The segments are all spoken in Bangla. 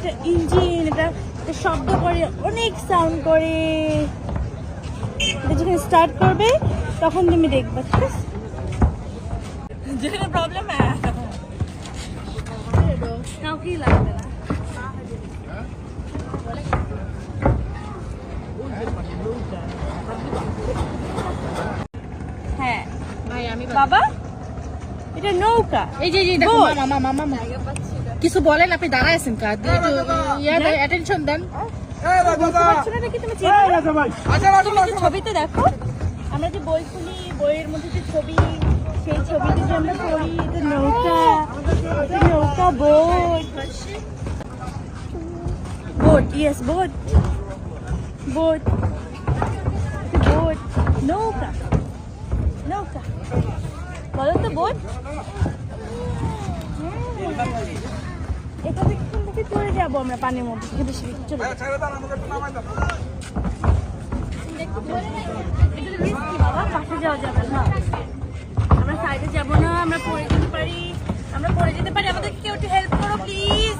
এটা ইঞ্জিন এটা শব্দ করে অনেক সাউন্ড করে। এটা যখন স্টার্ট করবে তখন তুমি দেখবে ঠিক আছে? যেখানে প্রবলেম হ্যাঁ। কাউকেই লাগবে না। হ্যাঁ। ভাই আমি বাবা? এটা নৌকা। এই যে. মামা মামা মামা। কিছু বলেন আপনি দাঁড়ায় আছেন কা একটু ইয়া অ্যাটেনশন দেন। যে ছবিতে দেখো আমরা যে বই খুলি বইয়ের মধ্যে যে ছবি সেই ছবিতে যে আমরা পড়ি নৌকা নৌকা boat. Boat yes boat. Boat boat নৌকা নৌকা। বলো তো বোট। এখান থেকে এখান থেকে চলে যাব আমরা পানির মধ্যে? থেকে বেশি চলে বাবা, পাশে যাওয়া যাবে না। আমরা সাইডে যাব না আমরা পড়ে যেতে পারি। আমরা পড়ে যেতে পারি। আমাদেরকে কেউ একটু হেল্প করো প্লিজ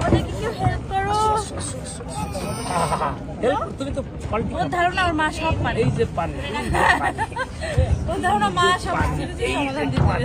আমাদেরকে কেউ হেল্প করো। তুমি তো ওর ধারণা ওর মা সব পারে। এই যে পানি। ওর ধারণা মা সব পারে।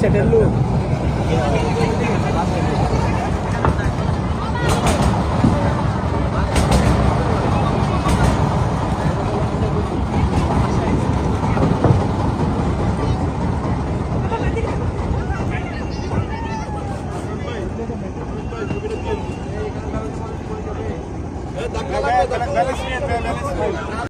సెటర్లు Dá aquela, dá